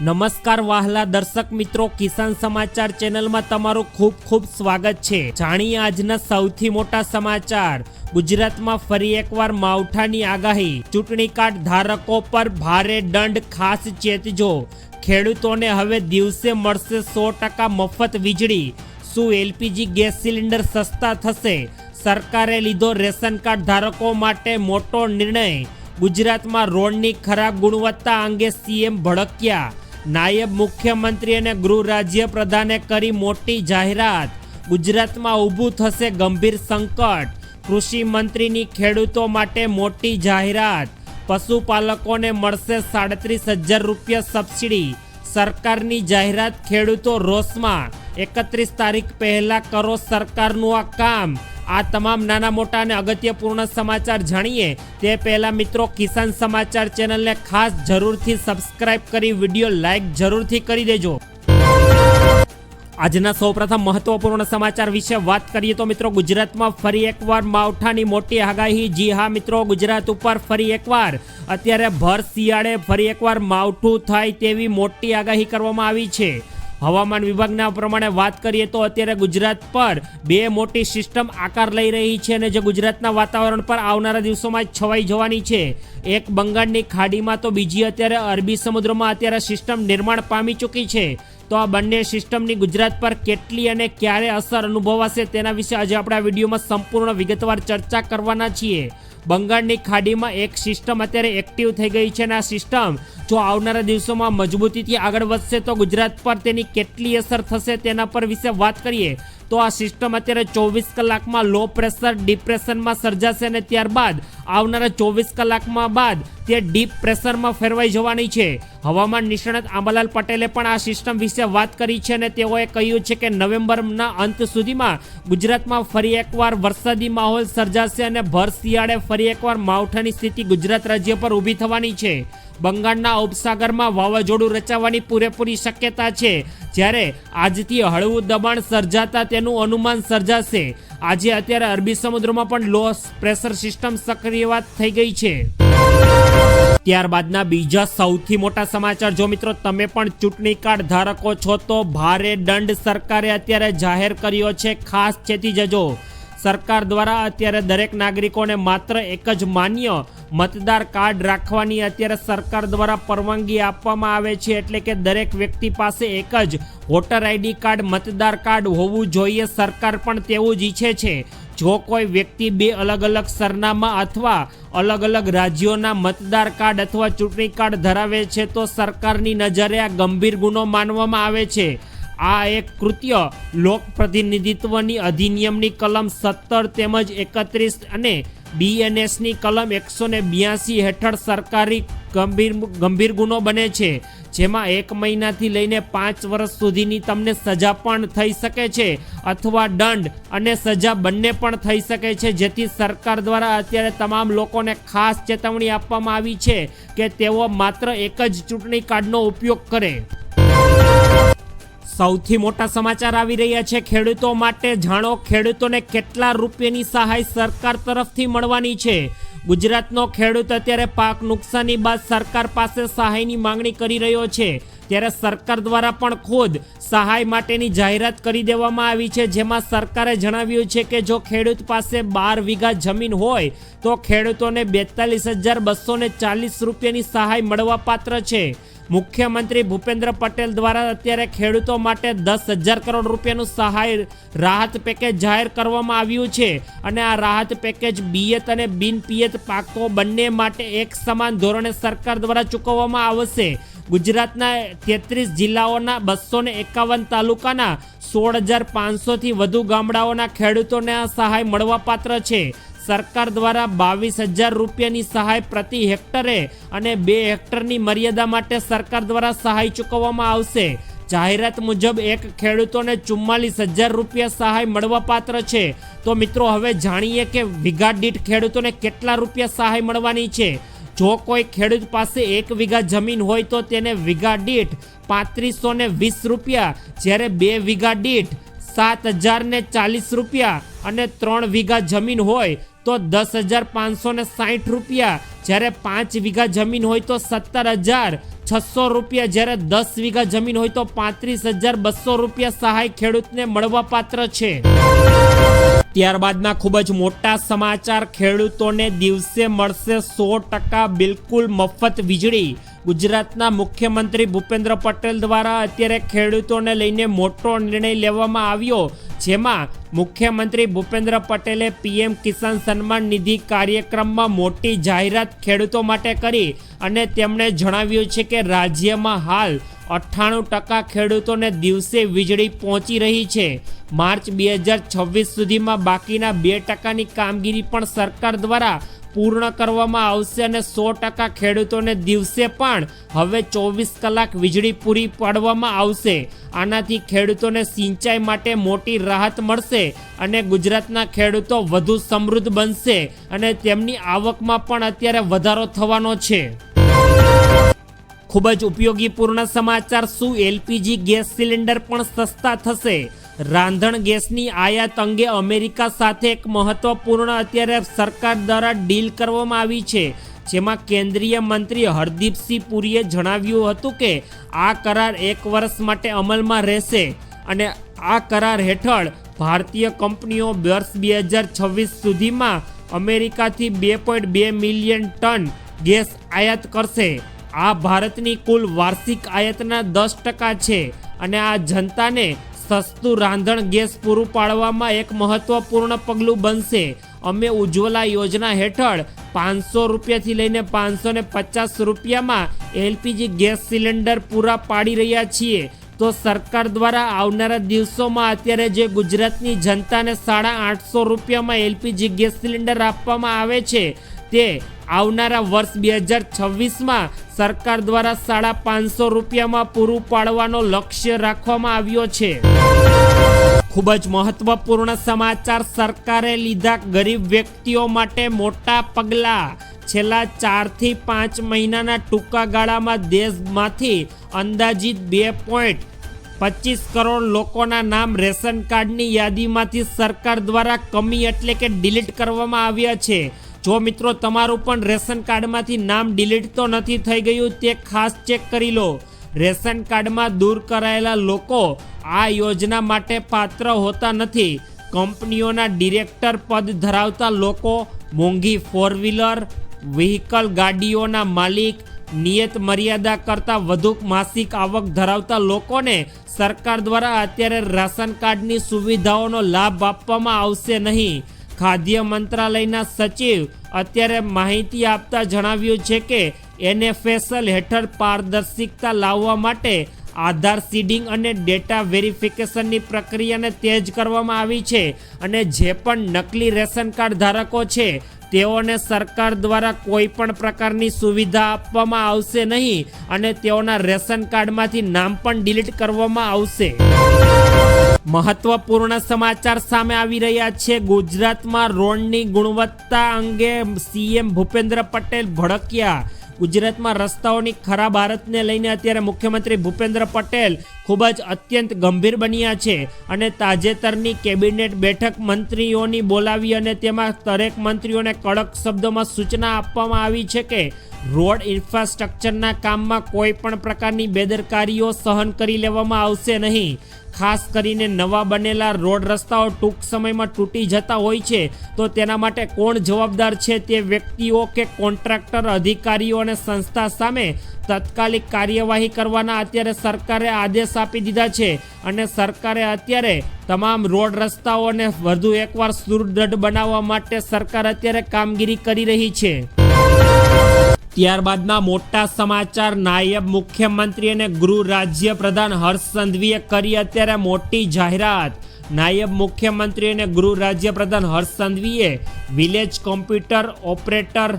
નમસ્કાર વાહલા દર્શક મિત્રો, કિસાન સમાચાર ચેનલમાં તમારું ખૂબ ખૂબ સ્વાગત છે. જાણીએ આજના સૌથી મોટા સમાચાર. ગુજરાતમાં ફરી એકવાર માવઠાની આગાહી. ચૂંટણી કાર્ડ ધારકો પર ભારે દંડ, ખાસ ચેતજો. ખેડૂતોને હવે દિવસે મળશે સો ટકા મફત વીજળી. શું એલપીજી ગેસ સિલિન્ડર સસ્તા થશે? સરકારે લીધો રેશન કાર્ડ ધારકો માટે મોટો નિર્ણય. ગુજરાતમાં રોડની ખરાબ ગુણવત્તા અંગે સીએમ ભડક્યા. નાયબ મુખ્યમંત્રી અને ગૃહ રાજ્ય પ્રધાને કરી મોટી જાહેરાત. ગુજરાતમાં ઊભું થશે ગંભીર સંકટ. કૃષિ મંત્રીની ખેડૂતો માટે મોટી જાહેરાત. પશુપાલકોને મળશે સાડત્રીસ હજાર રૂપિયા સબસિડી. સરકારની જાહેરાત ખેડૂતો રોષમાં. એકત્રીસ તારીખ પહેલા કરો સરકારનું આ કામ. આ તમામ નાના મોટા અને અગત્યપૂર્ણ સમાચાર જાણીએ તે પહેલા મિત્રો કિસાન સમાચાર ચેનલને ખાસ જરૂરથી સબસ્ક્રાઇબ કરી વીડિયો લાઈક જરૂરથી કરી દેજો. આજના સૌપ્રથમ મહત્વપૂર્ણ સમાચાર વિશે વાત કરીએ તો મિત્રો ગુજરાતમાં ફરી એકવાર માવઠાની મોટી આગાહી. જી હા મિત્રો, ગુજરાત ઉપર ફરી એકવાર. અત્યારે ભર શિયાળે ફરી એકવાર માવઠું થાય તેવી મોટી આગાહી કરવામાં આવી છે. હવામાન વિભાગના પ્રમાણે વાત કરીએ તો અત્યારે ગુજરાત પર બે મોટી સિસ્ટમ આકાર લઈ રહી છે અને જે ગુજરાતના વાતાવરણ પર આવનારા દિવસોમાં છવાઈ જવાની છે. એક બંગાળની ખાડીમાં તો બીજી અત્યારે અરબી સમુદ્રમાં અત્યારે સિસ્ટમ નિર્માણ પામી ચૂકી છે. તો આ બંને સિસ્ટમની ગુજરાત પર કેટલી અને ક્યારે અસર અનુભવાશે તેના વિશે આજે આપણે આ વિડીયોમાં સંપૂર્ણ વિગતવાર ચર્ચા કરવાના છીએ. બંગાળની ખાડીમાં એક સિસ્ટમ અત્યારે એક્ટિવ થઈ ગઈ છે અને આ સિસ્ટમ જો આવનારા દિવસોમાં મજબૂતીથી આગળ વધશે તો ગુજરાત પર તેની કેટલી અસર થશે તેના પર વિશે વાત કરીએ તો આ સિસ્ટમ અત્યારે ચોવીસ કલાકમાં લો પ્રેશર ડિપ્રેશનમાં સર્જાશે અને ત્યારબાદ આવનારા ચોવીસ કલાકમાં બાદ તે ડીપ પ્રેશરમાં ફેરવાઈ જવાની છે. હવામાન નિષ્ણાત આંબાલાલ પટેલે પણ આ સિસ્ટમ વિશે વાત કરી છે અને તેઓએ કહ્યું છે કે નવેમ્બરના અંત સુધીમાં ગુજરાતમાં ફરી એકવાર વરસાદી માહોલ સર્જાશે અને ભર શિયાળે ફરી એકવાર માવઠાની સ્થિતિ ગુજરાત રાજ્ય પર ઊભી થવાની છે. બંગાળના ઉપસાગરમાં વાવાઝોડું રચાવાની પૂરેપૂરી શક્યતા છે. જ્યારે આજથી હળવું દબાણ સર્જાતા તેનું અનુમાન સર્જાશે. આજે અત્યારે અરબી સમુદ્રમાં પણ લો પ્રેશર સિસ્ટમ સક્રિયવાત થઈ ગઈ છે. ત્યારબાદના બીજા સૌથી મોટા સમાચાર. જો મિત્રો, તમે પણ ચૂંટણી કાર્ડ ધારકો છો તો ભારે દંડ સરકારે અત્યારે જાહેર કર્યો છે. ખાસ ચેતી જજો. સરકાર દ્વારા અત્યારે દરેક નાગરિકોને માત્ર એક જ માન્ય મતદાર કાર્ડ રાખવાની અત્યારે સરકાર દ્વારા પરવાનગી આપવામાં આવે છે. એટલે કે દરેક વ્યક્તિ પાસે એક જ વોટર આઈડી કાર્ડ, મતદાર કાર્ડ હોવું જોઈએ. સરકાર પણ તેવું જ ઈચ્છે છે. જો કોઈ વ્યક્તિ બે અલગ અલગ સરનામા અથવા અલગ અલગ રાજ્યોના મતદાર કાર્ડ અથવા ચૂંટણી કાર્ડ ધરાવે છે, તો સરકારની નજરે આ ગંભીર ગુનો માનવામાં આવે છે. આ એક કૃત્ય લોક પ્રતિનિધિત્વની અધિનિયમની કલમ સત્તર તેમજ એકત્રીસ અને બીએનએસની કલમ એકસો ને બ્યાસી હેઠળ સરકારી ગંભીર ગંભીર ગુનો બને છે, જેમાં એક મહિનાથી લઈને પાંચ વર્ષ સુધીની તમને સજા પણ થઈ શકે છે, અથવા દંડ અને સજા બંને પણ થઈ શકે છે, જેથી સરકાર દ્વારા અત્યારે તમામ લોકોને ખાસ ચેતવણી આપવામાં આવી છે કે તેઓ માત્ર એક જ ચૂંટણી કાર્ડનો ઉપયોગ કરે. સૌથી મોટા સમાચાર આવી રહ્યા છે. ખેડૂતો માટે જાણો, ખેડૂતોને કેટલા રૂપિયાની સહાય સરકાર તરફથી મળવાની છે? ગુજરાતનો ખેડૂત અત્યારે પાક નુકસાની બાદ સરકાર પાસે સહાયની માંગણી કરી રહ્યો છે. ત્યારે સરકાર દ્વારા પણ ખુદ સહાય માટેની જાહેરાત કરી દેવામાં આવી છે. જેમાં સરકારે જણાવ્યું છે કે જો ખેડૂત પાસે બાર વીઘા જમીન હોય, તો ખેડૂતોને બેતાલીસ હજાર બસો ચાલીસ રૂપિયાની સહાય મળવાપાત્ર છે. મુખ્યમંત્રી ભૂપેન્દ્ર પટેલ દ્વારા અત્યારે ખેડૂતો માટે દસ હજાર કરોડ રૂપિયાનું સહાય રાહત પેકેજ જાહેર કરવામાં આવ્યું છે. અને આ રાહત પેકેજ બિયત અને બિન પિયત પાકો બંને માટે એક સમાન ધોરણે સરકાર દ્વારા ચૂકવવામાં આવશે. ગુજરાતના તેત્રીસ જિલ્લાઓના બસો એકાવન તાલુકાના સોળ હજાર પાંચસોથી વધુ ગામડાઓના ખેડૂતોને આ સહાય મળવાપાત્ર છે. સરકાર દ્વારા બાવીસ હજાર રૂપિયાની સહાય પ્રતિ હેક્ટરે અને બે હેક્ટરની મર્યાદા માટે સરકાર દ્વારા સહાય ચૂકવવામાં આવશે. જાહેરાત મુજબ એક ખેડૂતોને ચુમ્માલીસ હજાર રૂપિયા સહાય મળવાપાત્ર છે. તો મિત્રો, હવે જાણીએ કે વીઘા દીઠ ખેડૂતોને કેટલા રૂપિયા સહાય મળવાની છે. જો કોઈ ખેડૂત પાસે એક વીઘા જમીન હોય તો તેને વીઘા દીઠ પાંત્રીસો ને વીસ રૂપિયા, જ્યારે બે વીઘા દીઠ સાત હજાર ચાલીસ રૂપિયા અને ત્રણ વીઘા જમીન હોય તો દસ હજાર પાંચસો ને સાઠ રૂપિયા. જ્યારે પાંચ વીઘા જમીન હોય તો સત્તર હજાર છસો રૂપિયા. જ્યારે દસ વીઘા જમીન હોય તો પાંત્રીસ હજાર બસો રૂપિયા સહાય ખેડૂતને મળવા પાત્ર છે. ત્યારબાદના ખૂબ જ મોટા સમાચાર, ખેડૂતોને દિવસે મળશે સો ટકા બિલકુલ મફત વીજળી. ગુજરાતના મુખ્યમંત્રી ભૂપેન્દ્ર પટેલ દ્વારા અત્યારે ખેડૂતોને લઈને મોટો નિર્ણય લેવામાં આવ્યો. જેમાં મુખ્યમંત્રી ભૂપેન્દ્ર પટેલે પીએમ કિસાન સન્માન નિધિ કાર્યક્રમમાં મોટી જાહેરાત ખેડૂતો માટે કરી અને તેમણે જણાવ્યું છે કે રાજ્યમાં હાલ અઠ્ઠાણું ટકા ખેડૂતોને દિવસે વીજળી પહોંચી રહી છે. માર્ચ બે હજાર છવ્વીસ સુધીમાં બાકીના બે ટકાની કામગીરી પણ સરકાર દ્વારા પૂર્ણ કરવામાં આવશે અને સો ટકા ખેડૂતોને દિવસે પણ હવે ચોવીસ કલાક વીજળી પૂરી પાડવામાં આવશે. આનાથી ખેડૂતોને સિંચાઈ માટે મોટી રાહત મળશે અને ગુજરાતના ખેડૂતો વધુ સમૃદ્ધ બનશે અને તેમની આવકમાં પણ અત્યારે વધારો થવાનો છે. ખૂબ જ ઉપયોગીપૂર્ણ સમાચાર. શું એલપીજી ગેસ સિલિન્ડર પણ સસ્તા થશે? રાંધણ ગેસની આયાત અંગે અમેરિકા સાથે એક મહત્વપૂર્ણ અત્યારે સરકાર દ્વારા ડીલ કરવામાં આવી છે, જેમાં કેન્દ્રીય મંત્રી હરદીપસિંહ પુરીએ જણાવ્યું હતું કે આ કરાર એક વર્ષ માટે અમલમાં રહેશે અને આ કરાર હેઠળ ભારતીય કંપનીઓ વર્ષ બે હજાર છવ્વીસ સુધીમાં અમેરિકાથી બે પોઈન્ટ બે મિલિયન ટન ગેસ આયાત કરશે. આ ભારતની કુલ વાર્ષિક આયાતના દસ ટકા છે અને આ જનતાને સસ્તું રાંધણ ગેસ પૂરું પાડવામાં એક મહત્વપૂર્ણ પગલું બનશે. અમે ઉજ્જવલા યોજના હેઠળ પાંચસો રૂપિયાથી લઈને પાંચસો ને પચાસ રૂપિયામાં એલપીજી ગેસ સિલિન્ડર પૂરા પાડી રહ્યા છીએ. તો સરકાર દ્વારા આવનારા દિવસોમાં અત્યારે જે ગુજરાતની જનતાને સાડા આઠસો રૂપિયામાં એલપીજી ગેસ સિલિન્ડર આપવામાં આવે છે તે આવનારા વર્ષ બે હજાર છવ્વીસમાં સરકાર દ્વારા સાડા પાંચસો રૂપિયામાં પૂરું પાડવાનો લક્ષ્ય રાખવામાં આવ્યો છે. ખૂબ જ મહત્વપૂર્ણ સમાચાર સરકારે લીધા ગરીબ વ્યક્તિઓ માટે મોટા પગલાં. છેલ્લા ચારથી પાંચ મહિનાના ટૂંકા ગાળામાં દેશમાંથી અંદાજિત બે પોઈન્ટ પચીસ કરોડ લોકોના નામ રેશન કાર્ડની યાદીમાંથી સરકાર દ્વારા કમી એટલે કે ડિલીટ કરવામાં આવ્યા છે. જો મિત્રો તમારું પણ રેશન કાર્ડમાંથી નામ ડિલીટ તો નથી થઈ ગયું, તે ખાસ ચેક કરી લો. રેશન કાર્ડમાં દૂર કરાયેલા લોકો આ યોજના માટે પાત્ર હોતા નથી. કંપનીઓના ડિરેક્ટર પદ ધરાવતા લોકો મોંઘી ફોર વ્હીલર વ્હીકલ ગાડીઓના માલિક, નિયત મર્યાદા કરતાં વધુ માસિક આવક ધરાવતા લોકોને સરકાર દ્વારા અત્યારે રાશન કાર્ડની સુવિધાઓનો લાભ આપવામાં આવશે નહીં. ખાદ્ય મંત્રાલયના સચિવ અત્યારે માહિતી આપતા જણાવ્યું છે કે એનએફએસએલ હેઠળ પારદર્શિકતા લાવવા માટે આધાર સીડિંગ અને ડેટા વેરિફિકેશનની પ્રક્રિયાને તેજ કરવામાં આવી છે અને જે પણ નકલી રેશન કાર્ડ ધારકો છે, તેઓને સરકાર દ્વારા કોઈ પણ પ્રકારની સુવિધા આપવામાં આવશે નહીં અને તેઓના રેશન કાર્ડમાંથી નામ પણ ડિલીટ કરવામાં આવશે. મહત્વપૂર્ણ સમાચાર સામે આવી રહ્યા છે. ગુજરાતમાં રોડની ગુણવત્તા અંગે સીએમ ભૂપેન્દ્ર પટેલ ભડક્યા. ગુજરાતમાં રસ્તાઓની ખરાબ હાલતને લઈને અત્યારે મુખ્યમંત્રી ભૂપેન્દ્ર પટેલ ખૂબ જ અત્યંત ગંભીર બન્યા છે અને તાજેતરની કેબિનેટ બેઠક મંત્રીઓની બોલાવી અને તેમાં દરેક મંત્રીઓને કડક શબ્દોમાં સૂચના આપવામાં આવી છે કે રોડ ઇન્ફ્રાસ્ટ્રક્ચરના કામમાં કોઈ પણ પ્રકારની બેદરકારીઓ સહન કરી લેવામાં આવશે નહીં. ખાસ કરીને નવા બનેલા રોડ રસ્તાઓ ટૂંક સમયમાં તૂટી જતા હોય છે. તો તેના માટે કોણ જવાબદાર છે તે વ્યક્તિઓ કે કોન્ટ્રાક્ટર, અધિકારીઓ અને સંસ્થા સામે તાત્કાલિક કાર્યવાહી કરવાના અત્યારે સરકારે આદેશ આપી દીધા છે. અને સરકારે અત્યારે તમામ રોડ રસ્તાઓને વધુ એકવાર સુદૃઢ બનાવવા માટે સરકાર અત્યારે કામગીરી કરી રહી છે. ત્યારબાદના મોટા સમાચાર, નાયબ મુખ્યમંત્રી અને ગૃહ રાજ્ય પ્રધાન હર્ષ સંઘવીએ કરી અત્યારે મોટી જાહેરાત. નાયબ મુખ્યમંત્રી અને ગૃહ રાજ્ય પ્રધાન હર્ષ સંઘવીએ વિલેજ કોમ્પ્યુટર ઓપરેટર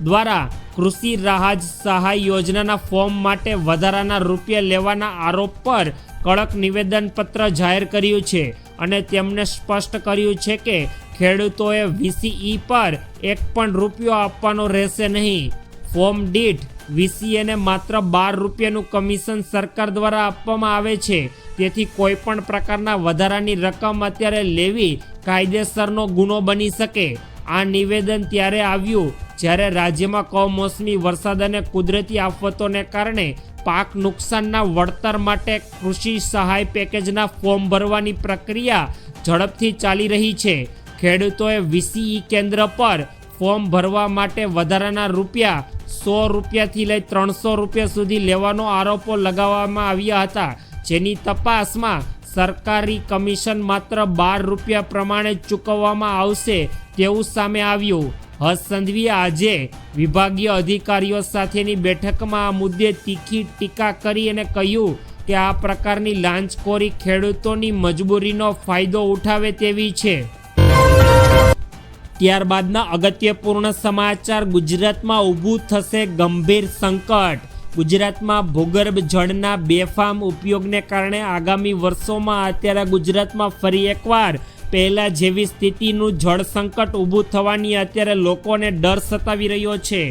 દ્વારા કૃષિ રાહત સહાય યોજનાના ફોર્મ માટે વધારાના રૂપિયા લેવાના આરોપ પર કડક નિવેદનપત્ર જાહેર કર્યું છે અને તેમણે સ્પષ્ટ કર્યું છે કે ખેડૂતોએ વીસીઈ પર એક પણ રૂપિયો આપવાનો રહેશે નહીં. ફોર્મ દીઠ વીસીએને માત્ર બાર રૂપિયાનું કમિશન સરકાર દ્વારા આપવામાં આવે છે. તેથી કોઈ પણ પ્રકારના વધારાની રકમ અત્યારે લેવી કાયદેસરનો ગુનો બની શકે. આ નિવેદન ત્યારે આવ્યું જ્યારે રાજ્યમાં કમોસમી વરસાદ અને કુદરતી આફતોને કારણે પાક નુકસાનના વળતર માટે કૃષિ સહાય પેકેજના ફોર્મ ભરવાની પ્રક્રિયા ઝડપથી ચાલી રહી છે. ખેડૂતોએ વીસીઈ કેન્દ્ર પર ફોર્મ ભરવા માટે વધારાના રૂપિયા સો રૂપિયાથી લઈ ત્રણસો રૂપિયા સુધી લેવાનો આરોપો લગાવવામાં આવ્યા હતા. જેની તપાસમાં સરકારી કમિશન માત્ર બાર રૂપિયા પ્રમાણે ચૂકવવામાં આવશે તેવું સામે આવ્યું. હર્ષ સંઘવીએ આજે વિભાગીય અધિકારીઓ સાથેની બેઠકમાં આ મુદ્દે તીખી ટીકા કરી અને કહ્યું કે આ પ્રકારની લાંચખોરી ખેડૂતોની મજબૂરીનો ફાયદો ઉઠાવે તેવી છે. ત્યારબાદના અગત્યપૂર્ણ સમાચાર ગુજરાતમાં ઊભું થશે ગંભીર સંકટ. ગુજરાતમાં ભૂગર્ભ જળના બેફામ ઉપયોગને કારણે આગામી વર્ષોમાં અત્યારે ગુજરાતમાં ફરી એકવાર પહેલાં જેવી સ્થિતિનું જળ સંકટ ઊભું થવાની અત્યારે લોકોને ડર સતાવી રહ્યો છે.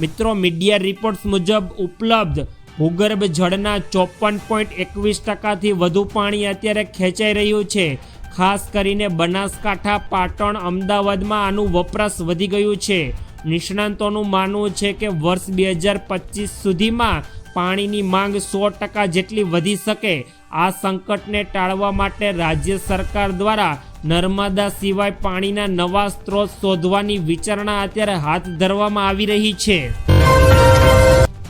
મિત્રો, મીડિયા રિપોર્ટ્સ મુજબ ઉપલબ્ધ ભૂગર્ભ જળના ચોપન પોઈન્ટ એકવીસ ટકાથી વધુ પાણી અત્યારે ખેંચાઈ રહ્યું છે. ખાસ કરીને બનાસકાંઠા, પાટણ, અમદાવાદમાં આનું વપરાશ વધી ગયું છે. નિષ્ણાંતોનું માનવું છે કે વર્ષ બે હજાર પચીસ સુધીમાં પાણીની માંગ સો ટકા જેટલી વધી શકે આ સંકટને ટાળવા માટે રાજ્ય સરકાર દ્વારા નર્મદા સિવાય પાણીના નવા સ્ત્રોત શોધવાની વિચારણા અત્યારે હાથ ધરવામાં આવી રહી છે.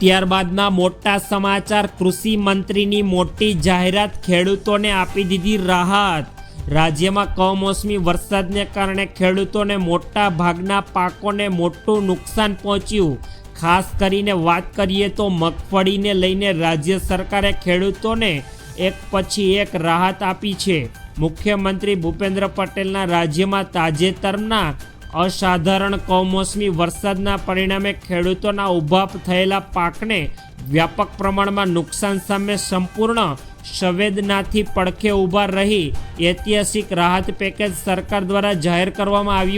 ત્યારબાદના મોટા સમાચાર, કૃષિ મંત્રીની મોટી જાહેરાત ખેડૂતોને આપી દીધી રાહત. રાજ્યમાં કમોસમી વરસાદને કારણે ખેડૂતોને મોટા ભાગના પાકોને મોટું નુકસાન પહોંચ્યું. ખાસ કરીને વાત કરીએ તો મગફળીને લઈને રાજ્ય સરકારે ખેડૂતોને એક પછી એક રાહત આપી છે. મુખ્યમંત્રી ભૂપેન્દ્ર પટેલના રાજ્યમાં તાજેતરના અસાધારણ કમોસમી વરસાદના પરિણામે ખેડૂતોના ઊભા થયેલા પાકને વ્યાપક પ્રમાણમાં નુકસાન સામે સંપૂર્ણ સંવેદનાથી પડખે ઊભા રહી ઐતિહાસિક રાહત પેકેજ સરકાર દ્વારા જાહેર કરવામાં આવ્યું.